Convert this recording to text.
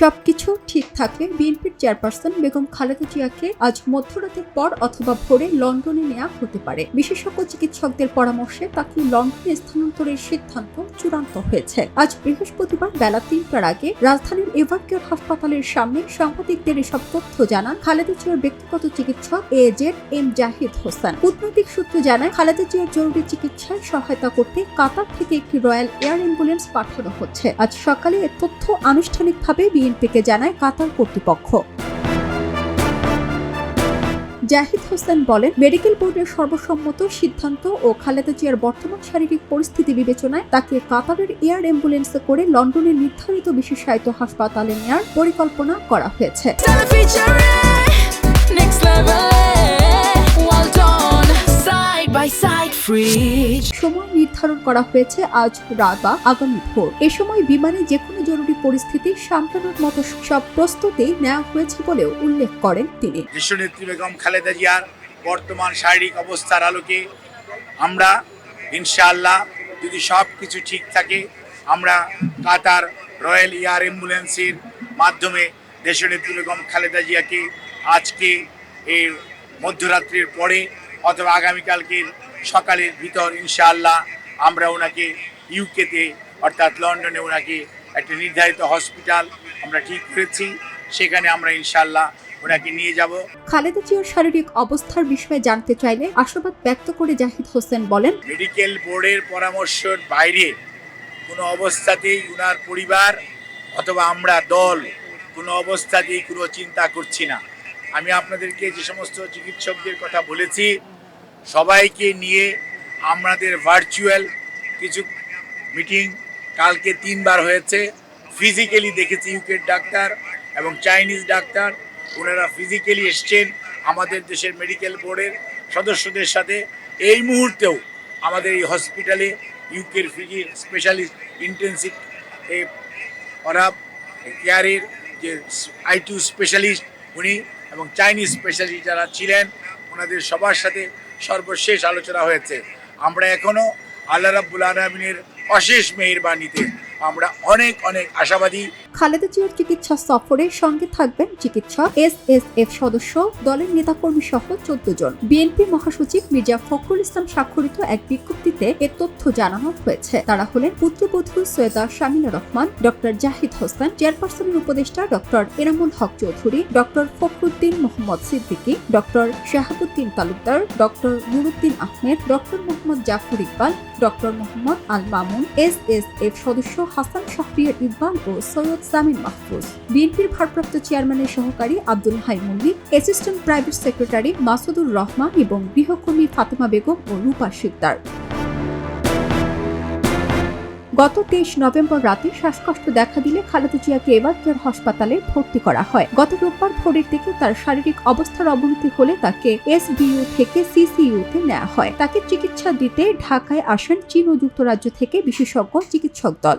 সবকিছু ঠিক থাকলে বিএনপির চেয়ারপারসন বেগম খালেদা জিয়াকে আজ মধ্যরাতের পর অথবা ভোরে লন্ডনে নেওয়া হতে পারে। বিশেষজ্ঞ চিকিৎসকদের পরামর্শে তাকে লন্ডনে স্থানান্তরের সিদ্ধান্ত চূড়ান্ত হয়েছে। আজ বৃহস্পতিবার বেলা তিনটার আগে রাজধানীর এভারকেয়ার হাসপাতালের সামনে সাংবাদিকদের এসব তথ্য জানান খালেদা জিয়ার ব্যক্তিগত চিকিৎসক A Z M Zahid Hossain. কূটনৈতিক সূত্র জানায়, খালেদা জিয়ার জরুরি চিকিৎসায় সহায়তা করতে কাতার থেকে একটি রয়্যাল এয়ার অ্যাম্বুলেন্স পাঠানো হচ্ছে। আজ সকালে এ তথ্য আনুষ্ঠানিকভাবে বিএনপিকে জানায় কাতার কর্তৃপক্ষ। জাহিদ হোসেন বলেন, মেডিকেল বোর্ডের সর্বসম্মত সিদ্ধান্ত ও খালেদা জিয়ার বর্তমান শারীরিক পরিস্থিতি বিবেচনায় তাকে কাতারের এয়ার অ্যাম্বুলেন্সে করে লন্ডনের নির্ধারিত বিশেষায়িত হাসপাতালে নেওয়ার পরিকল্পনা করা হয়েছে। সময় নির্ধারণ করা হয়েছে আজ রাত বা আগামী ভোর। এ সময় বিমানে যে কোনো জরুরি পরিস্থিতি সামলানোর মতো সব প্রস্তুতি নেওয়া হয়েছে বলেও উল্লেখ করেন তিনি। বিশ্বনেত্রী বেগম খালেদা জিয়ার বর্তমান শারীরিক অবস্থার আলোকে আমরা ইনশাআল্লাহ যদি সব কিছু ঠিক থাকে আমরা কাতার রয়্যাল এয়ার অ্যাম্বুলেন্সের মাধ্যমে দেশনেত্রী বেগম খালেদা জিয়াকে আজকে এই মধ্যরাত্রির পরে অথবা আগামীকালকের সকালের ভিতর ইনশাআল্লাহ আমরা ওনাকে ইউকেতে অর্থাৎ লন্ডনে ওনাকে একটা নির্ধারিত হসপিটাল আমরা ঠিক করেছি। সেখানে আমরা ইনশাআল্লাহ ওনাকে নিয়ে যাব। খালেদা জিয়ার শারীরিক অবস্থার বিষয়ে জানতে চাইলে আশাবাদ ব্যক্ত করে জাহিদ হোসেন বলেন মেডিকেল বোর্ডের পরামর্শের বাইরে কোনো অবস্থাতেই উনার পরিবার অথবা আমরা দল কোনো অবস্থাতেই কোনো চিন্তা করছি না। আমি আপনাদেরকে যে সমস্ত চিকিৎসকদের কথা বলেছি, সবাইকে নিয়ে আমাদের ভার্চুয়াল কিছু মিটিং কালকে তিনবার হয়েছে। ফিজিক্যালি দেখেছি ইউকের ডাক্তার এবং চাইনিজ ডাক্তার, ওনারা ফিজিক্যালি এসছেন আমাদের দেশের মেডিকেল বোর্ডের সদস্যদের সাথে। এই মুহূর্তেও আমাদের এই হসপিটালে ইউকের ফিজি স্পেশালিস্ট ইন্টেন্সিভ ওরা কেয়ারের যে আই টু স্পেশালিস্ট উনি এবং চাইনিজ স্পেশালিস্ট যারা ছিলেন, ওনাদের সবার সাথে সর্বশেষ আলোচনা হয়েছে। আমরা এখনও আল্লাহ রাবুল আলমিনের অশেষ মেহরবানিতে আমরা অনেক অনেক আশাবাদী খালেদা জিয়ার চিকিৎসা সফরে সঙ্গে থাকবেন চিকিৎসক এস এস এফ সদস্য, দলের নেতাকর্মী সহ চোদ্দ জন। বিএনপি মহাসচিব মির্জা ফখরুল ইসলাম স্বাক্ষরিত এক বিজ্ঞপ্তিতে এ তথ্য জানানো হয়েছে। তারা হলেন পুত্রবধূ সৈয়দা শামিনা রহমান ডক্টর জাহিদ হোসেন, চেয়ারপারসনের উপদেষ্টা doctor Enamul Haque Chowdhury doctor Fakhruddin Mohammad Siddiqui doctor Shahabuddin Talukdar doctor Nuruddin Ahmed doctor Mohammad Zafar Iqbal doctor Mohammad Al Mamun S S F সদস্য হাসান শাহরিয়ার ইকবাল ও সৈয়দ সামিন মাহফুজ। বিএনপির ভারপ্রাপ্ত চেয়ারম্যানের সহকারী Abdul Hai Mallick assistant private secretary Masudur Rahman এবং গৃহকর্মী ফাতেমা বেগম ও রূপা শিকদার। গত তেইশ November রাতে শ্বাসকষ্ট দেখা দিলে খালেদা জিয়াকে এবার কেয়ার হাসপাতালে ভর্তি করা হয়। গত রোববার ভোরের দিকে তার শারীরিক অবস্থার অবনতি হলে তাকে এসবিইউ থেকে সিসিইউতে নেওয়া হয়। তাকে চিকিৎসা দিতে ঢাকায় আসেন চীন ও যুক্তরাজ্য থেকে বিশেষজ্ঞ চিকিৎসক দল।